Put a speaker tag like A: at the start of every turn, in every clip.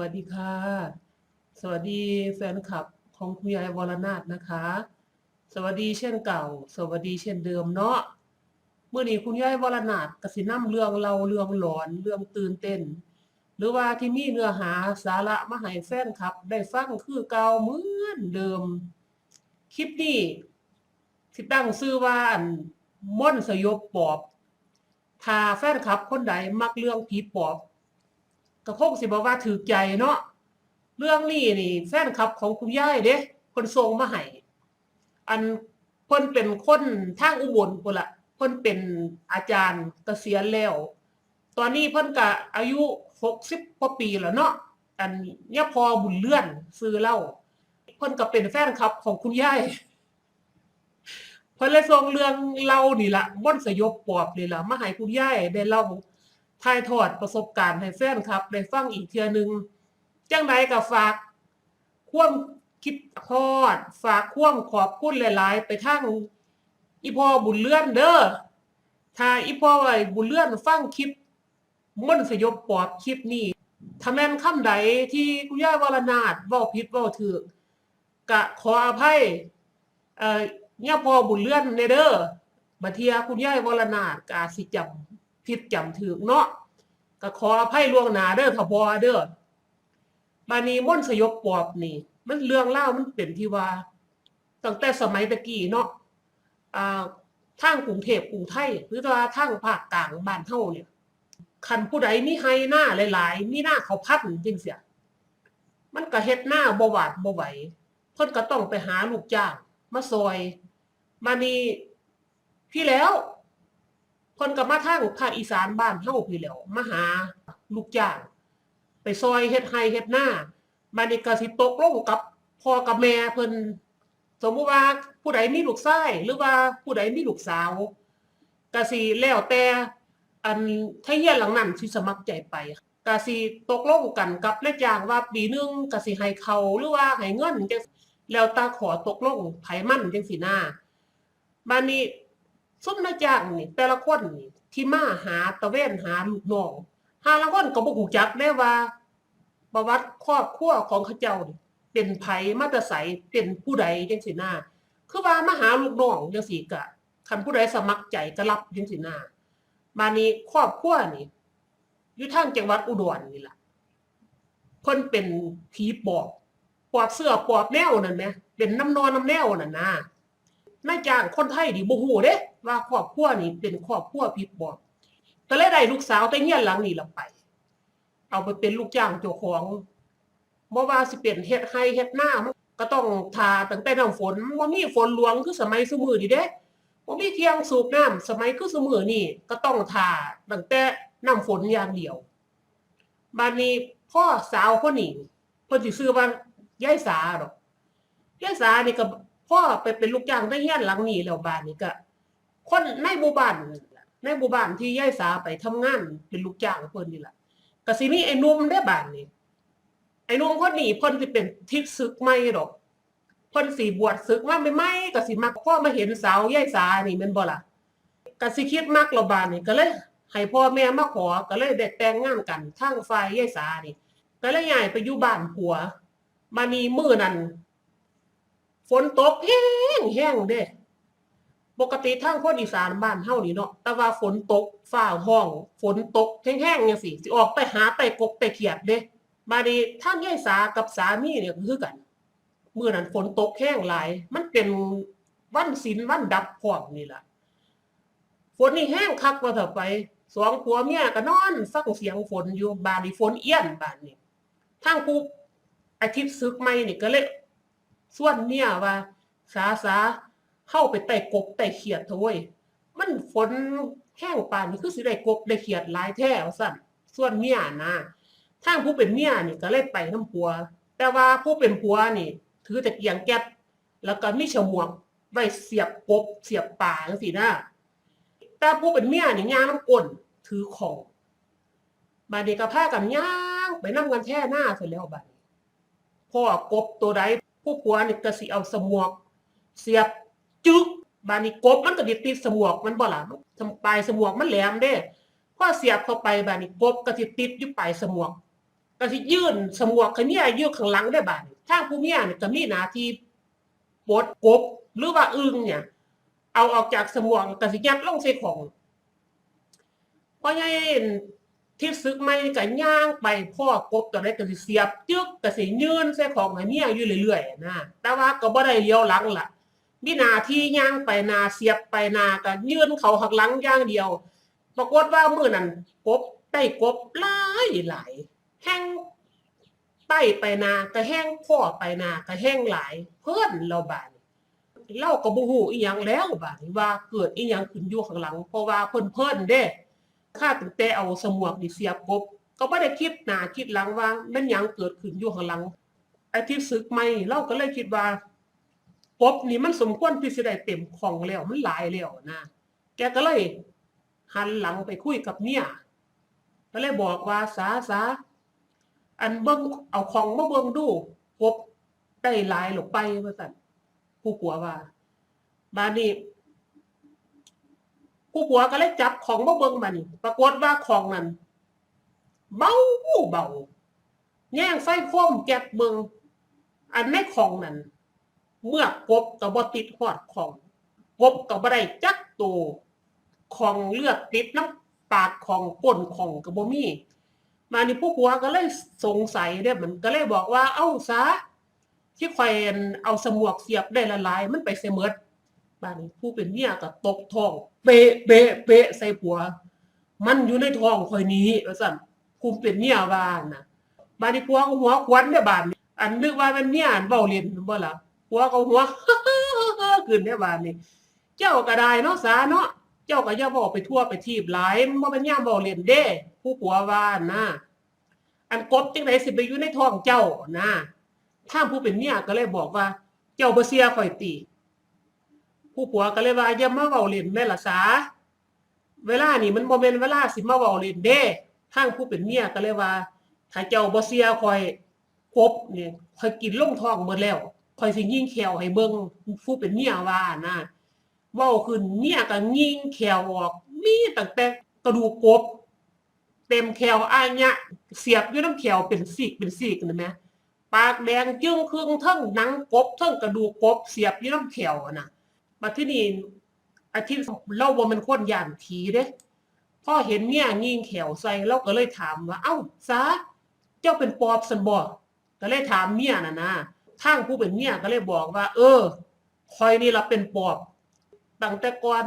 A: วัสดีค่ะ สวัสดีแฟนคลับของคุณยายวรนาถนะคะ สวัสดีเช่นเก่า สวัสดีเช่นเดิมเนาะเมื่อนี้คุณยายวรนาถกสินํเรื่องเราเรื่องหลอนเรื่องตื่นเต้น หรือว่าที่มีเนื้อหาสาระมาให้แฟนคลับ ได้ฟังคือเก่าเหมือนเดิม คลิปนี้สิตั้งชื่อว่านม่อนสยบปอบถ้าแฟนคลับคนใดมักเรื่องผีปอบ ก็คงสิบอกว่าถือใจเนาะเรื่องนี้นี่แฟนคลับของคุณย่ายเด้เพิ่นส่งมาให้อันเพิ่นเป็นคนทางอุบลพุ่นละเพิ่นเป็นอาจารย์เกษียณแล้ว ตอนนี้เพิ่นก็อายุ60กว่าปีแล้วเนาะอันเนี่ยพอบุญเลื่อนซื้อเล่าเพิ่นก็เป็นแฟนคลับของคุณย่ายเพิ่นเลยส่งเรื่องเล่านี่ละม่นสยบปอบนี่ละมาให้คุณย่ายได้เล่า ถ่ายทอดประสบการณ์ให้แฟนครับได้ฟังอีกเทื่อนึง จังไดก็ฝาก ความคิดฮอด ฝากความขอบคุณหลาย ๆ ไปทางอีพอบุญเลื่อนเด้อถ้าอีพอไอ้บุญเลื่อนฟังคลิปม่อนสยบปอบคลิปนี้ถ้าแม่นคำใดที่คุณย่าวรนาถเว้าผิดเว้าถูกก็ขออภัย เอ่อเนี่ยพอบุญเลื่อนในเด้อบัดเทียคุณยายวรนาถก็อาจสิจำ ผิดจำถึกเนาะก็ขออภัยล่วงหน้าเด้อถ้าบ่เด้อบานีม่นสยบปอบนี่ มันเรื่องเล่ามันเป็นที่ว่าตั้งแต่สมัยตะกี้เนาะอ่าทางกรุงเทพกรุงไทยหรือว่าทางภาคกลางบ้านเฮาเนี่ยคันผู้ใดมีไฮหน้าหลาย ๆ มีหน้าเขาพัดจังเสีย มันก็เฮ็ดหน้าบวาดบ่ไหวเพิ่นก็ต้องไปหาลูกจ้าง มาซอย มานี่พี่แล้ว คนกับมาทางภาคอีสานบ้านเฮาพี่แล้วมาหาลูกจ้างไปซอยเฮ็ดไร่เฮ็ดหน้ามานี่ก็สิตกลงกับพ่อกับแม่เพิ่นสมมุติว่าผู้ใดมีลูกชายหรือว่าผู้ใดมีลูกสาวก็สิแล้วแต่อันถ้าเฮียหลังนั้นสิสมัครใจไปก็สิตกลงกันกับนายจ้างว่าปีนึงก็สิให้เขาหรือว่าให้เงินจังแล้วตาขอตกลงไผมันจังสีหน้าบานนี้ ซุ่มนายจ้างนี่แต่ละคนนี่ที่มาหาตะเวนหาลูกน้องหาละคนก็บ่ฮู้จักได้ว่าประวัติครอบครัวของเขาเจ้านี่เป็นไผมาแต่ไสเป็นผู้ใดจังซี่นาคือว่ามาหาลูกน้องจังซี่ก็คันผู้ใดสมัครใจก็รับจังซี่นาบานนี้ครอบครัวนี่อยู่ทางจังหวัดอุดรนี่ล่ะเพิ่นเป็นผีปอบปอบเสื้อปอบแนวนั่นแหมเป็นน้ำนอนน้ำแนวนั่นนะ นายจ้างคนไทยดิบ่ฮู้เด้ว่าครอบครัวนี่เป็นครอบครัวผิดปอบก็เลยได้ลูกสาวแต่เฮียนหลังนี่ละไป เอาไปเป็นลูกจ้างเจ้าของบ่ว่าสิเป็นเฮ็ดไร่เฮ็ดหน้ามันก็ต้องทาตั้งแต่น้ำฝนบ่มีฝนหลวงคือสมัยซุมื้อนี่เด้บ่มีเที่ยงสูบน้ำสมัยคือซุมื้อนี่ก็ต้องทาตั้งแต่น้ำฝนอย่างเดียวบัดนี้พ่อสาวคนนี้เพิ่นสิชื่อว่ายายสาดอกยายสานี่ก็ พ่อไปเป็นลูกจ้างได้เฮียนหลังนี้แล้วบ้านนี่ก็ คนในหมู่บ้านนั่นในหมู่บ้านที่ยายสาไปทำงานเป็นลูกจ้างเพิ่นนี่ล่ะก็สิมีไอ้นุ่มได้บ้านนี่ไอ้นุ่มคนนี้เพิ่นสิเป็นทิศศึกใหม่ดอกเพิ่นสิบวชศึกมาใหม่ก็สิมักพ่อมาเห็นสาวยายสานี่แม่นบ่ล่ะก็สิคิดมักแล้วบ้านนี่ก็เลยให้พ่อแม่มาขอก็เลยได้แต่งงานกันทางฝ่ายยายสานี่ก็เลยย้ายไปอยู่บ้านผัวมานีมือนั้น ฝนตกแห้งแห้งเด้ ปกติทางคนอีสานบ้านเฮานี่เนาะ แต่ว่าฝนตกฟ้าห้อง ฝนตกแห้งๆจังซี่สิออกไปหาไต่กบไต่เขียดเด้มาดีทางยายสากับสามีเนี่ยคือกันมื้อนั้นฝนตกแห้งหลาย มันเป็นวันศีลวันดับพร้อมนี่ล่ะฝนนี่แห้งคักว่าเถอะไปสองผัวเมียก็นอนฟังเสียงฝนอยู่บ้านนี่ฝนเอี้ยนบ้านนี่ทางผู้อาทิตย์ซึกใหม่นี่ก็เลย ส่วนเนี่ยว่าสาสาเข้าไปไต่กบไต่เขียดเถอะเว้ยมันฝนแห้งป่านนี่คือสิได้กบได้เขียดหลายแท้ว่าซั่นส่วนเมียนะทางผู้เป็นเมียนี่ก็เลยไปน้ำผัว แต่ว่าผู้เป็นผัวนี่ ถือแต่เกียงแก๊สแล้วก็มีฉมวกไว้เสียบกบเสียบป่าจังซี่นะแต่ผู้เป็นเมียนี่ย่างน้ำก้นถือของบาดนี้ก็พากันย่างไปนำกันแท้หน้าเสร็จแล้วบัดพ่อกบตัวใด ผู้ผัวนี่ก็สิเอาสมวก เสียบจึกบานี้กบมันก็ติดติดสมวกมันบ่ล่ะทำปลายสมวกมันแหลมเด้พอเสียบเข้าไปบานี้กบก็สิติดอยู่ปลายสมวกก็สิยื่นสมวกให้เมียอยู่ข้างหลังได้บาดนี้ทางผู้เมียเนี่ยก็มีหน้าที่ปดกบหรือว่าอึงเนี่ย เอาออกจากสมวกก็สิยัดลงใส่ของพอใหญ่ ที่ซึกไม่ก็ย่างไปพ่อกบตัวใดก็สิเสียบจึกก็สิยืนใส่ของให้เมียอยู่เรื่อยๆนะแต่ว่าก็บ่ได้เลี้ยวหลังล่ะมีหน้าที่ย่างไปนาเสียบไปนาก็ยืนเขาหักหลังย่างเดียว ปรากฏว่ามื้อนั้นกบได้กบหลายหลายแห้งไต้ไปนาก็แห้งพ่อไปนาก็แห้งหลาย เพิ่อนเราบานี้เราก็บ่ฮู้อีหยังแล้วบานว่าเกิดอีหยังขึ้นอยู่ข้างหลัง เพราะว่าเพิ่อนเพิ่นเด้ ข้าตั้งแต่เอาสมวกนี่เสียบกบ ก็บ่ได้คิดหน้าคิดหลังว่าม่นหยังเกิดขึ้นอยู่ข้างหลังไอ้ที่ศึกใหม่เราก็เลยคิดว่ากบนี่มันสมควรที่สิได้เต็มของแล้วมันหลายแล้วนะแกก็เลยหันหลังไปคุยกับเมียก็เลยบอกว่าสาสาอันเบิ่งเอาของมาเบิ่งดูกบได้หลายหรอไปว่าซั่นผู้ผัวว่า บานี้ ผู้ผัวก็เลยจับของมาเบิ่งมานี่ปรากฏว่าของนั้นเบาเบาแย่งไฟโคมแก๊กเบิ่งอันในของนั้นเมื่อกบก็บ่ติดหอดของกบก็บ่ได้จักตัวของเลือดติดน้ำปากของก้นของก็บ่มีมานี่ผู้ผัวก็เลยสงสัยเด้มันก็เลยบอกว่าเอ้าซะที่ข่อยเอาสมวกเสียบได้ละลายมันไปเสมด บ้านผู้เป็นเมียก็ตกท้อง เปะเปะเปะใส่ผัว มันอยู่ในท้องขอยนี้ว่าซั่นผู้เป็นเมียว่านนะบ้านนี้ผัวก็หัวควันได้บ้านนี้อันนึกว่าเป็นเมียอันเว้าเล่นบ่ล่ะผัวก็หัวขึ้นได้บาดนี้เจ้าก็ได้เนาะสาเนาะเจ้าก็อย่าบอกไปทั่วไปทีบหลายมันบ่เป็นย่ามบ่เล่นเด้ ผู้ผัวว่านนะอันกบจังไดสิไปอยู่ในท้องเจ้านะถ้าผู้เป็นเมียก็เลยบอกว่า เจ้าบ่เสียข่อยติ ผู้ผัวก็เลยว่าอย่ามาเว้าเล่นแม่ละสาเวลานี่มันบ่แม่นเวลาสิมาเว้าเล่นเด้ทางผู้เป็นเมียก็เลยว่า ถ้าเจ้าบ่เสียข่อยกบเนี่ข่อยกินลงท้องหมดแล้วข่อยสิยิงแขวให้เบิ่งผู้เป็นเมียว่านะเว้าขึ้นเมียก็ยิงแขวออก มีตั้งแต่กระดูกกบเต็มแขวอายยะเสียบอยู่น้ำแขวเป็นสีกเป็นสีกนะแม่ปากแดงจึ้งครึ่งทั้งหนังกบทั้งกระดูกกบเสียบอยู่น้ำแขวะนะ มาที่นี่อาทิตย์เราบ่แมันคนย่านผีเด้พ่อเห็นเมียยิงแขวใส่เราก็เลยถามว่า เอ้าซาเจ้าเป็นปอบสันบ่ก็เลยถามเมียน่ะนะทางผู้เป็นเมียก็เลยบอกว่า เออ คอยนี่ล่ะเป็นปอบตั้งแต่ก่อน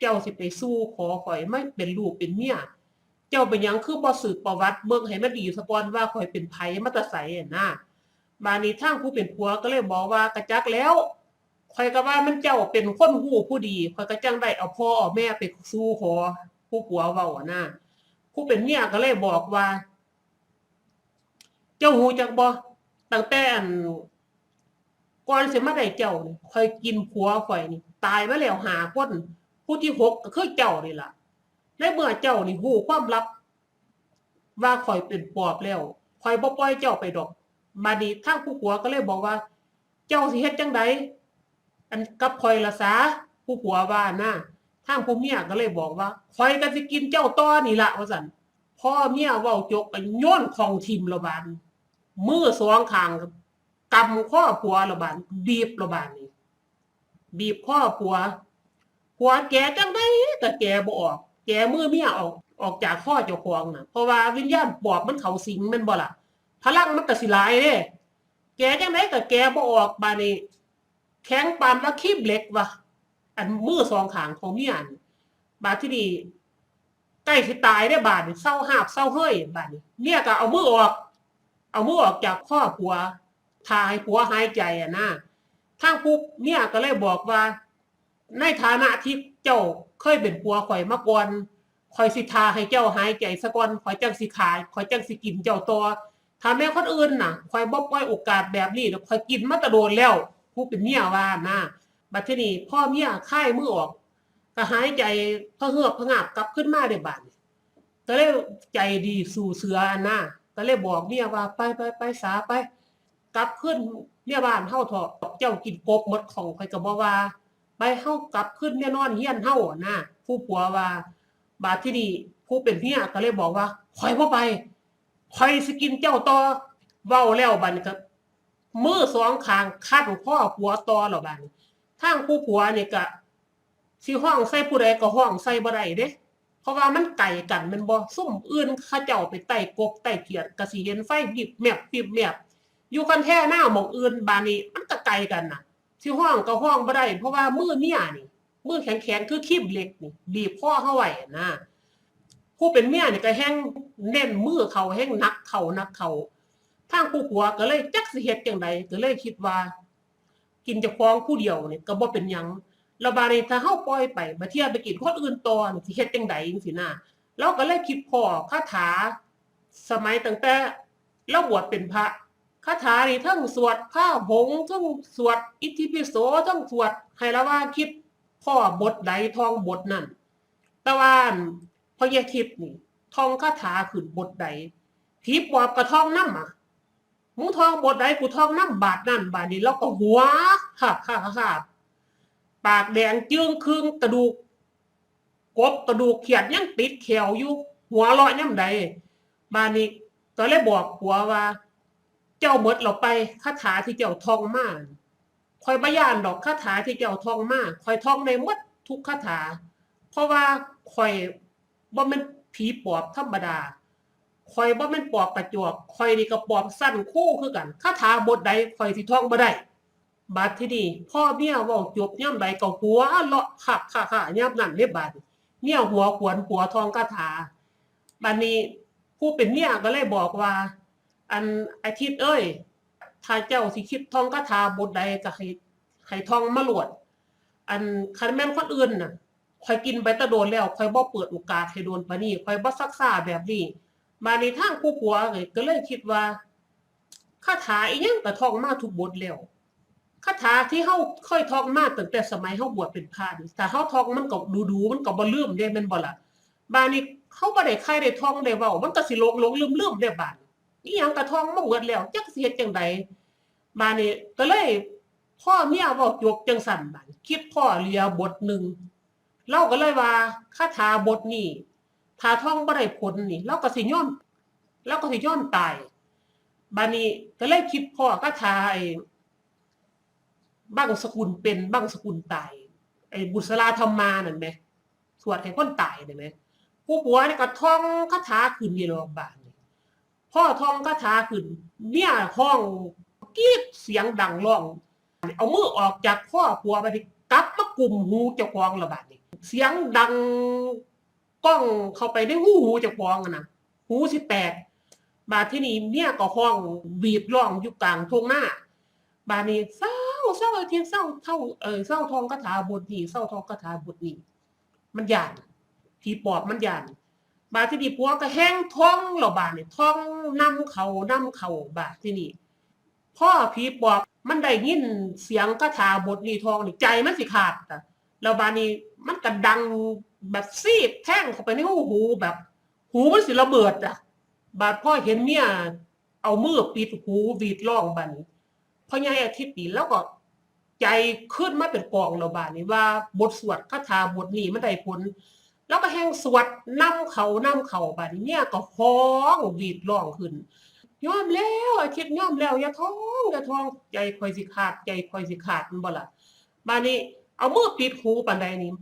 A: เจ้าสิไปสู้ขอข่อยไม่เป็นลูกเป็นเมียเจ้าเป็นยังคือบ่สืบประวัติเบิ่งให้มันดีซะกอนว่าข่อยเป็นไผมาตะไสอะนะบานี้ทางผู้เป็นผัวก็เลยบอกว่ากระจักแล้ว ข่อยก็ว่ามันเจ้าเป็นคนหูผู้ดีข่อยก็จังได้เอาพ่อเอาแม่ไปสู้ขอผู้ผัวเว้าอะนะผู้เป็นเมียก็เลยบอกว่า เจ้าหูจักบ่ตั้งแต่อันก่อนสิมาได้เจ้านี่ข่อยกินผัวข่อยนี่ ตายมาแล้วหาคนผู้ที่หกก็คือเจ้านี่ล่ะในเมื่อเจ้านี่ฮู้ความลับ ว่าข่อยเป็นปอบแล้วข่อยบ่ปล่อยเจ้าไปดอก มาดีทางผู้ผัวก็เลยบอกว่า เจ้าสิเฮ็ดจังใด อันกับข่อยละสาผู้ผัวว่านะทางผู้เมียก็เลยบอกว่าข่อยก็สิกินเจ้าต่อนี่ละว่าซั่นพ่อเมียเว้าจกก็โยนของทิมละบาดมือสองข้างกำข้อผัวละบาดบีบละบาดนี่บีบข้อผัวผัวแกจังไดก็แกบ่ออก แกมือเมียออกออกจากข้อเจ้าของน่ะเพราะว่าวิญญาณปอบมันเขาสิงม่นบ่ล่ะพลังมันก็สิลายเด้แกจังไดก็แกบ่ออกบาดนี้ แข็งปานว่าคีบเหล็กว่ะอันมือสองขางของเมียนี่บาดที่นี่ใกล้สิตายได้บาดเศร้าหาบเศร้าเฮ้ยบาดนี้เมียก็เอามือออก เอามือออกจากข้อผัวทาให้ผัวหายใจอะนะทางผู้เมียก็เลยบอกว่า ในฐานะที่เจ้าเคยเป็นผัวข่อยมาก่อนข่อยสิทาให้เจ้าหายใจซะก่อนข่อยจังสิขายข่อยจังสิกินเจ้าตัวถ้าแม่คนอื่นน่ะข่อยบ่ปล่อยโอกาสแบบนี้แล้วข่อยกินมาตะโดนแล้ว ผู้เป็นเมียว่านะบัดทีนี้พ่อเมียค่ายมือออกก็หายใจพะเฮือกพะงาบกลับขึ้นมาได้บาดนี้ก็เลยใจดีสู่เสืออันนะก็เลยบอกเมียว่าไปไปไปสาไป กลับขึ้นเมียบ้านเฮาเถอะเจ้ากินกบหมดของข่อยก็บ่ว่า ไปเฮากลับขึ้นแน่นอนเฮียนเฮานะผู้ผัวว่า บาดที่นี่ผู้เป็นเมียก็เลยบอกว่าข่อยบ่ไปคอยสกินเจ้าต่อเว้าแล้วบัดนี้ก็ มือสองข้างคั้นข้อผัวต่อแล้วบัดนี้ทางผู้ผัวนี่ก็สิห้องใส่ผู้ใดก็ห้องใส่บ่ได้เด้ เพราะว่ามันไก่กันมันบ่ซุ่มอื่นเขาเจ้าไปไต่กบไต่เขียดก็สิเห็นไฟบิบแมบบิบแมบอยู่กันแท้หน้าหมองอื่นบานนี้มันก็ไกลกันน่ะสิห้องก็ห้องบ่ได้เพราะว่ามือเมียนี่มือแข็งๆคือคีบเหล็กนี่บีบข้อเฮาไว้นะผู้เป็นเมียนี่ก็แห้งแน่นมือเขาแห้งนักเขานักเขา ทางผู้ผัวก็เลยจักสิเฮ็ดจังไดก็เลยคิดว่า กินจะฟ้องผู้เดียวเนี่ยก็บ่เป็นหยังแล้วบาดนี้ถ้าเฮาปล่อยไปมาเที่ยวไปกินคนอื่นต่อนี่สิเฮ็ดจังไดจังซี่นะเราก็เลยคิดพอคาถา สมัยตั้งแต่เราบวชเป็นพระคาถานี่ทั้งสวดผ้าหงทั้งสวดอิติปิโสทั้งสวดให้ละว่าคิดพ่อบทใดทองบทนั้นแต่ว่าพอยายทิพย์นี่ทองคาถาขึ้นบทใดผีปอบก็ท่องนำอะ มึงทองบทใดกูทองนำบาทนั่นบาทนี้เราก็หัวฮ่าฮ่าฮ่าดปากแดงจึ้งครึ่งกระดูกกบกระดูกเขียดยังติดแขวอยู่หัวเราะย่ำใดบานนี้ก็เลยบอกผัวว่า เจ้าเบิดเราไปคาถาที่เจ้าทองมากคอยบยานดอกคาถาที่เจ้าทองมากคอยทองในมดทุกคาถา เพราะว่าคอยบ่แม่นผีปอบธรรมดา คอยบ่แม่นปอบกระจวกคอยนี่ก็ปอบสั้นคู่คือกันคาถาบทใดคอยที่ท่องบ่ได้บัดที่นี่พ่อเมียเว้าจบย่ำใดก็หัวเลาะขักค่ะค่ะย่ำนั่นเด้บัดเมียหัวขวนหัวทองคาถาบัดนี้ผู้เป็นเมียก็เลยบอกว่า อันอาทิตย์เอ้ยถ้าเจ้าสิคิดท่องคาถาบทใดก็ให้ให้ท่องมาหลวด อันคันแม่นคนอื่นน่ะคอยกินไปตะโดนแล้วคอยบ่เปิดโอกาสให้โดนปานี้คอยบ่ซักษาแบบนี้ มาในทางผู้ผัวก็เลยคิดว่าคาถาอีหยังก็ท่องมาทุกบทแล้วคาถาที่เฮาค่อยท่องมาตั้งแต่สมัยเฮาบวชเป็นพระนี่แต่เฮาท่องมันก็ดูๆมันก็บ่ลืมเด้แม่นบ่ล่ะบาดนี้เฮาบ่ได้ใครได้ท่องได้เว้ามันก็สิหลงหลงลืมลืมได้บาดอีหยังก็ท่องมาหมดแล้วจักสิเฮ็ดจังใดบาดนี้ก็เลยพ่อเมียเว้าจบจังสั่นบาดคิดพ่อเลียบทหนึ่งเราก็เลยว่าคาถาบทนี้ ถ้าท่องบ่ได้ผลนี่เราก็สิยอมเราก็สิยอมตายบานี้ก็เลยคิดพ่อคาถาไอ้บางสกุลเป็นบางสกุลตายไอ้บุษราธรรมานั่นไหมสวดให้คนตายได้ไหมผู้ผัวนี่ก็ท่องคาถาขึ้นยีโรงบานี่พ่อท่องคาถาขึ้นเนี่ยห้องกรีดเสียงดังร้อง เอามือออกจากพ่อผัวไปที่กลับมากลุ่มหูเจ้าของระบาดนี่เสียงดัง กล้องเข้าไปในหูหูจ้าของอะนะหูสิแตกบาดที่นี่เนี่ยก็ห้องบีบร้องอยู่กลางทุ่งหน้า บาดนี้เศร้าเศร้าเทียนเศร้าเท่าเออเศร้าทองคาถาบทนี้เศร้าทองคาถาบทนี้มันหยานผีปอบมันหยานบาดที่นี่ผัวก็แห้งท้องเหรอบาดนี่ท้องนำเขานำเขาบาดที่นี่พ่อผีปอบมันได้ยินเสียงคาถาบทนี้ทองนี่ใจมันสิขาดอะแล้วบาดนี้มันก็ดัง แบบซีดแท่งเข้าไปในหูหูแบบ หูมันสิระเบิดอะ บาดพ่อเห็นเมียเอามือปิดหูวีดร้องบัดนพอใหญ่อาทิตย์นี้แล้วก็ใจขึ้นมาเป็นกองแล้วบาดนี้ว่าบทสวดคาถาบทนี้มันได้ผล แล้วก็แห่งสวดนำเขานำเขาบาดนี้เนี่ยก็ฮ้องวีดร้องขึ้นยอมแล้วอาทิตย์ยอมแล้วอย่าท้องอย่าท้องใจคอยสิขาดใจคอยสิขาดมันบ่ล่ะบาดนี้เอามือปิดหูปานใดนี่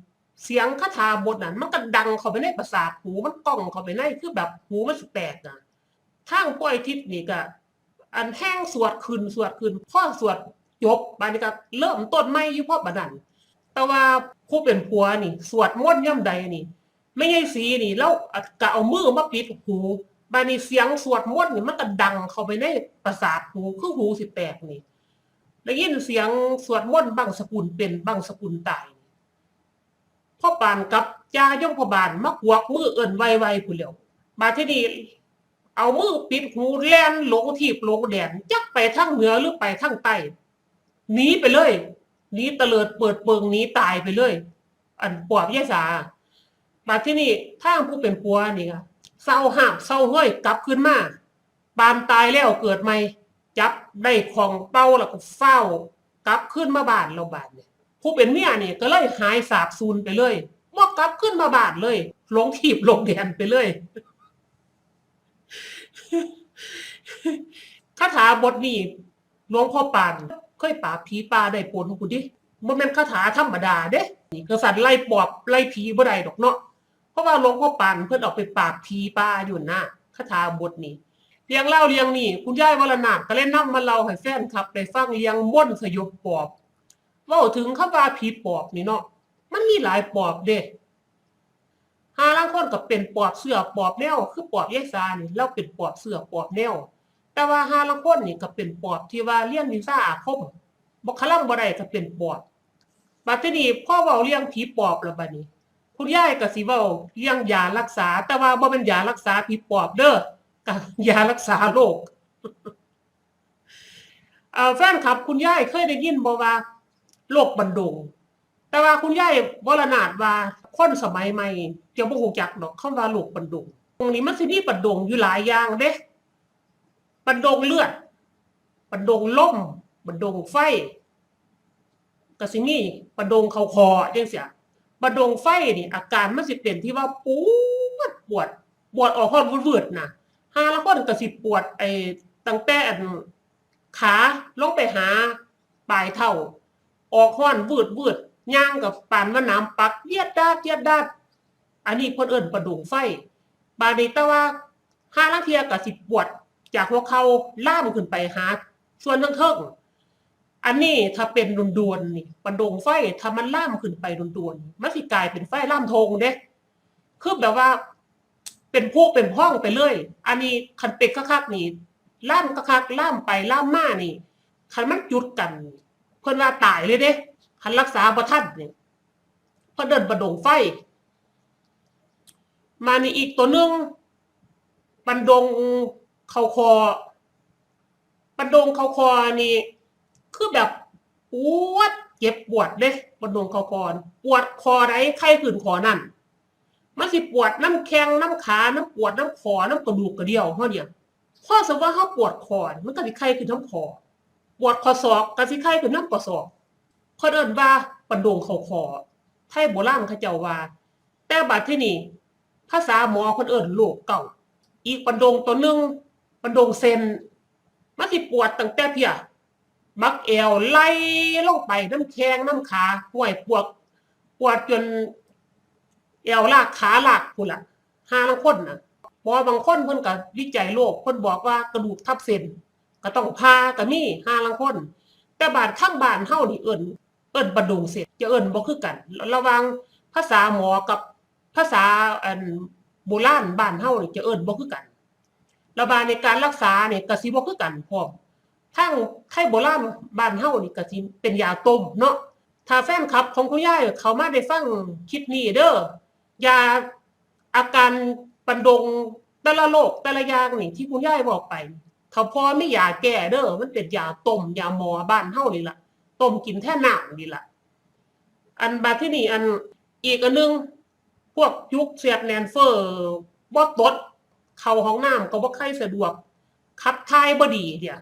A: เสียงคาถาบทนั้นมันก็ดังเข้าไปในประสาทหูมันก้องเข้าไปในคือแบบหูมันสแตกอะทางป้อยทิศนี่ก็อันแห้งสวดขึ้นสวดขึ้นพ่อสวดจบบานนี้ก็เริ่มต้นไม่ยู่พ่อบัดนั้นแต่ว่าผู้เป็นผัวนี่ สวดมนต์ย่ำใดนี่ ไม่ใช่สีนี่แล้วก็เอามือมาปิดหูบานนี้เสียงสวดมนต์นี่มันก็ดังเข้าไปในประสาทหูคือหูสิแตกนี่ได้ยินเสียงสวดมนต์บางสกุลเป็นบางสกุลตาย พ่อปานกับจาย่งพบาลมักวกมือเอินไวๆผู้เลียวมาที่นี่เอามือปิดหูแล่นหลงทีบหลงแดนจักไปทางเหนือหรือไปทางใต้หนีไปเลยหนีเตลิดเปิดเปิงหนีตายไปเลย อันปอบยายสา มาที่นี่ทางผู้เป็นผัวนี่ค่ะเศร้าห้ามเศร้าเฮ้ยกลับขึ้นมาปานตายแล้วเกิดใหม่จับได้ของเป้าแล้วก็เฝ้ากลับขึ้นมาบ้านเราบ้านเนี่ย ผู้เป็นเมียนี่ก็เลยหายสาบสูญไปเลยบ่กกลับขึ้นมาบานเลยหลงทีบหลงแดนไปเลยคาถาบทนี้หลวงพ่อปานเคยปราบผีป่าได้ผลกูดิบ่แม่นคาถาธรรมดาเด้นี่กษัตริย์ไล่ปอบไล่ผีบ่ได้ดอกเนาะเพราะว่าหลวงพ่อปานเพิ่อนออกไปปราบผีป่าอยู่นะคาถาบทนี้เรียงเล่าเรียงนี่ คุณยายวรนาถก็เล่นนำมาเล่าให้แฟนคลับได้ฟังเรียงม่วนสยบปอบ ว้าถึงคำว่าผีปอบนี่เนาะมันมีหลายปอบเด้หาลางคนก็เป็นปอบเสือปอบแนวคือปอบยายซานี่เราเป็นปอบเสือปอบแนว แต่ว่าหาลางคนนี่ก็เป็นปอบที่ว่าเรียนวิชาอาคมบ่คลั่งบ่ได้ก็เป็นปอบบัดนี้พ่อเว้าเรื่องผีปอบแล้วบัดนี้ คุณยายก็สิเว้าเรื่องยารักษา แต่ว่าบ่เป็นยารักษาผีปอบเด้อก็ยารักษาโรคเอ่อแฟนคลับคุณยายเคยได้ยินบ่ว่า โรคบันดง แต่ว่าคุณยายวรนาถว่าคนสมัยใหม่เจ้าบ่ฮู้จักดอกคำว่าโรคบันดงตรงนี้มันสิมีบันดงอยู่หลายอย่างเด้บันดงเลือดบันดงลมบันดงไฟกสิมีบันดงเขาคอจังซี่บันดงไฟนี่ อาการมันสิเป็นที่ว่าปวดปวดปวดออกฮอดวืดๆนะหาละคนกสิปวดไอ้ตั้งแต่ขาลงไปหาปลายเท้า ออกห้อนวืดวืดย่างกับปานว่าน้ำปักเยียดดาดเยียดดาดอันนี้เพิ่นเอิ้นประดุงไฟ บาดนี้แต่ว่าห้าลังเทียก็สิปวด จากหัวเข่าล่ามขึ้นไปหาส่วนทั้งเทิงอันนี้ถ้าเป็นรุนดวนๆนี่ประดุงไฟถ้ามันล่ามขึ้นไปรุนดวนๆมันสิกลายเป็นไฟล่ามทงเด้คือแบบว่า เป็นพวกเป็นพ้องไปเลยอันนี้คันเป็ดคักๆนี่ล่ามคักๆล่ามไปล่ามมานี่คันมันจุดกัน พิ่นว่าตายเลยเด้คันรักษาบ่ทันนี่เพิ่นเดินประดงไฟ มานี่อีกตัวนึงปันดงเขาคอปันดงเขาคอนี่ คือแบบปวดเจ็บปวดเด้ปันดงเขาคอปวดคอใดไข้ขึ้นคอนั่นมันสิปวดน้ำแข้งน้ำขาน้ำปวดน้ำคอน้ำกระดูกกระเดี่ยวเฮาเนี่ยข้อสมว่าเฮาปวดคอมันก็สิไข้ขึ้นน้ำคอ ปวดข้อศอกกะสิไข้ขึ้นน้ำข้อศอกเพิ่นเอิ้นว่าปันดงเขาคอไทยโบราณเขาเจ้าว่า แต่บัดที่นี่ภาษาหมอเพิ่นเอิ้นโรคเก่า อีกปันดงตัวนึงปันดงเซนมันสิปวดตั้งแต่เพียบักเอวไหลลงไปน้ำแข้งน้ำขาห่วยปวดปวดจนเอวลากขาลากพุ่นล่ะหาลางคนน่ะหมอบางคนเพิ่นก็วิจัยโรคเพิ่นบอกว่ากระดูกทับเส้น ก็ต้องพาก็มีห้าลังคน แต่บาดข้างบานเฮานี่เอิ้นเอิ้นบดงเสร็จจะเอิ้นบ่คือกัน ระว่างภาษาหมอกับภาษาอันโบราณบ้านเฮานี่จะเอิ้นบ่คือกันระบาดในการรักษาเนี่ยก็สิบ่คือกันพร้อมทางไทยโบราณบ้านเฮานี่ก็สิเป็นยาต้มเนาะถ้าแฟนคลับของคุณยายเขามาได้ฟังคลิปนี้เด้อยาอาการปันดงแต่ละโรคแต่ละอย่างนี่ที่คุณยายบอกไป เขาพอไม่ยาแก้เด้อมันเป็นยาต้มยาหมอบ้านเฮานี่ล่ะต้มกินแท่น้ำนี่ล่ะ อันบาที่นี่อันอีกอันหนึงพวกยุคเสียดแนนเฟอร์บ่ตดเข้าห้องน้ำก็บ่ค่อยสะดวกขับถ่ายบ่ดีเนี่ย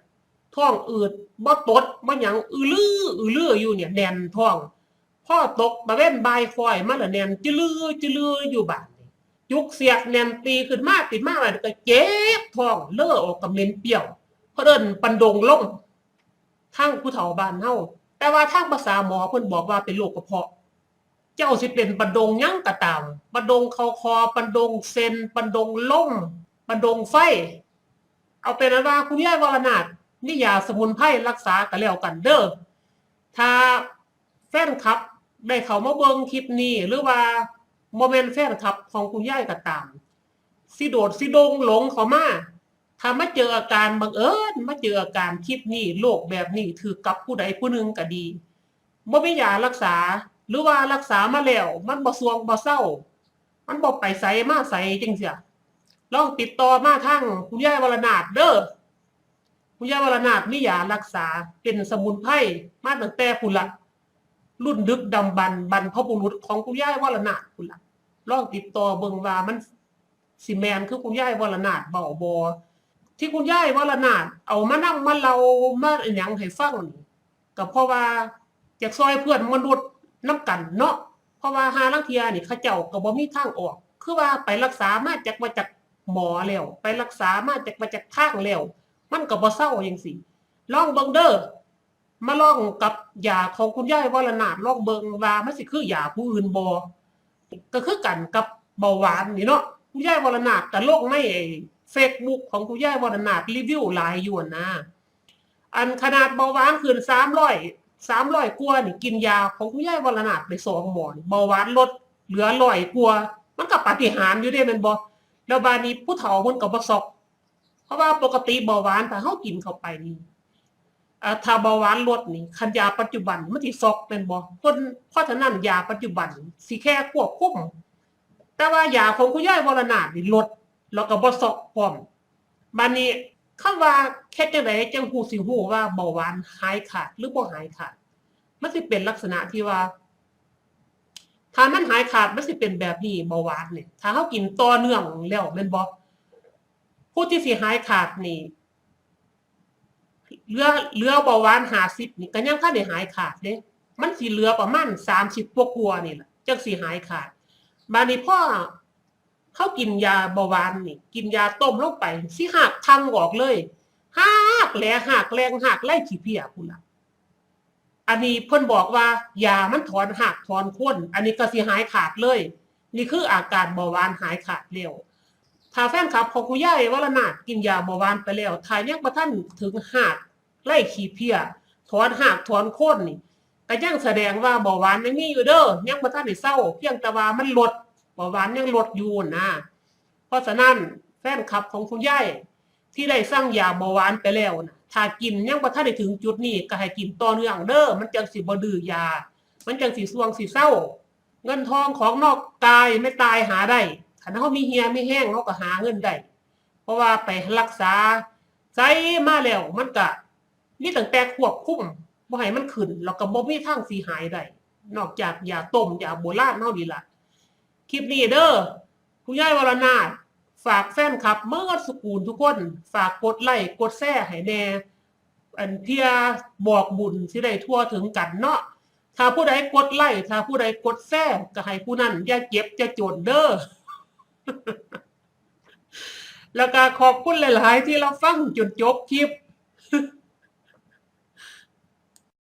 A: ท้องอืดบ่ตดบ่หยังอือลืออือลืออยู่เนี่ยแนนท้องพ่อตกตะเว้นบายคอยมาละแนนจืลือจืลืออยู่บ้าน นี่ยุกเสียกแนนตีขึ้นมาติดมาแล้วก็เจ็บท้องเลือออกกับเหม็นเปรี้ยวเพราะเอิ้นปันดงลงทางผู้เฒ่าบ้านเฮาแต่ว่าทางภาษาหมอเพิ่นบอกว่าเป็นโรคกระเพาะ เจ้าสิเป็นปันดงยังก็ตามปันดงเขาคอปันดงเซนปันดงลมปันดงไฟ เอาเป็นอันว่าคุณยายวรนาถนี่ยาสมุนไพรรักษากันแล้วกันเด้อถ้าแฟนคลับได้เขามาเบิ่งคลิปนี้หรือว่า โมเมนต์แฟนคลับ ของคุณย่ายก็ตาม สิโดดสิดงหลงเขามาถ้ามาเจออาการบังเอิญมาเจออาการคลิปนี้โรคแบบนี้ถือกับผู้ใดผู้หนึ่งก็ดีบ่มียารักษา หรือว่ารักษามาแล้ว มันบ่สวงบ่เศร้า มันบ่ไปไสมาไสจังเสียลองติดต่อมาทางคุณย่ายวรนาถเด้อคุณย่ายวรนาถมียารักษาเป็นสมุนไพรมาตั้งแต่พุ่นละรุ่นดึกดำบรรบรรพบุรุษของคุณย่ายวรนาถคุณล่ะ ลองติดต่อเบิ่งว่ามันสิแมนคือคุณยายวรนาถเบาบอที่คุณยายวรนาถเอามานั่งมาเรามาอหยังให้ฟังก็เพราะว่าจากซอยเพื่อนมนุษย์น้ำกันเนาะเพราะว่าหาลังเทียนี่เขาเจ้าก็บ่มีทางออก คือว่าไปรักษามาจากมาจากหมอแล้ว ไปรักษามาจากมาจากทางแล้ว มันก็บ่เศร้าจังซี่ลองเบิ่งเด้อมาลองกับยาของคุณยายวรนาถลองเบิ่งว่ามันสิคือยาผู้อื่นบ่ ก็คือกันกับเบาหวานนี่เนาะคุณยายวรนาถก็ลงในเฟซบุ๊กของคุณยายวรนาถรีวิวหลายอยู่นะอันขนาดเบาหวานขึ้น300 300กว่านี่กินยาของคุณยายวรนาถไปสองหมอนเบาหวานลดเหลือ100กว่ามันก็ปฏิหารอยู่ด้แม่นบ่แล้วบานี้ผู้เฒ่าเพิ่นก็บ่ซอกเพราะว่าปกติเบาหวานถ้าเฮากินเข้าไปนี่ ถ้าเบาหวานลดนี่คันยาปัจจุบันมันสิซอกเป็นบ่เพราะเพราะฉะนั้นยาปัจจุบันสิแค่ควบคุมแต่ว่ายาของคุณยายวรนาถนี่ลด แล้วก็บ่ซอกพร้อมบัดนี้คำว่าแค่จังไดจังฮู้สิฮู้ว่าเบาหวานหายขาดหรือบ่หายขาด มันสิเป็นลักษณะที่ว่าถ้ามันหายขาดมันสิเป็นแบบนี้เบาหวานนี่ถ้าเฮากินต่อเนื่องแล้วแม่นบ่ผู้ที่สิหายขาดนี่ เหลือเหลือเบาหวาน50นี่ก็ยังคันได้หายขาดเด้มันสิเหลือประมาณ30กว่าๆนี่แหละจังสิหายขาดบัดนี้พ่อเฮากินยาเบาหวานนี่กินยาต้มลงไปสิหักทางออกเลยหักแหลหักแรงหักไล่ขี้เพียพุ่นล่ะอันนี้เพิ่นบอกว่ายามันถอนหักถอนข้นอันนี้ก็สิหายขาดเลย นี่คืออาการเบาหวานหายขาดเร็วถ้าแฟนคลับของคุณยายวรนาถกินยาเบาหวานไปแล้วทายยังบ่ทันถึงหาก ไล่ขี้เพียถอนหากถอนโค่นนี่ก็ยังแสดงว่าเบาหวานยังมีอยู่เด้อยังบ่ทันได้เศร้า เพียงแต่ว่ามันลดเบาหวานยังลดอยู่นะเพราะฉะนั้นแฟนคลับของคุณยายที่ได้สั่งยาเบาหวานไปแล้วนะถ้ากินยังบ่ทันได้ถึงจุดนี้ก็ให้กินต่อเนื่องเด้อมันจังสิบ่ดื้อยา มันจังสิสวงสิเศร้า เงินทองของนอกกายไม่ตายหาได้ถ้าเขามีเฮียมีแห้งเขาก็หาเงินได้เพราะว่าไปรักษาใจมาแล้วมันก็ มีตั้งแต่ควบคุมบ่ให้มันขึ้นแล้วก็บ่มีทางสิหายได้นอกจากยาต้มยาโบราณเฮานี่ล่ะคลิปนี้เด้อคุณยายวรนาถฝากแฟนคลับเมื่อสกูลทุกคน ฝากกดไลค์กดแชร์ให้แน่อันเที่ยบอกบุญสิได้ทั่วถึงกันเนาะถ้าผู้ใดกดไลค์ถ้าผู้ใดกดแซ่ก็ให้ผู้นั้นอย่าเจ็บจะจนเด้อแล้วก็ขอบคุณหลาย ๆ ที่เราฟังจนจบคลิป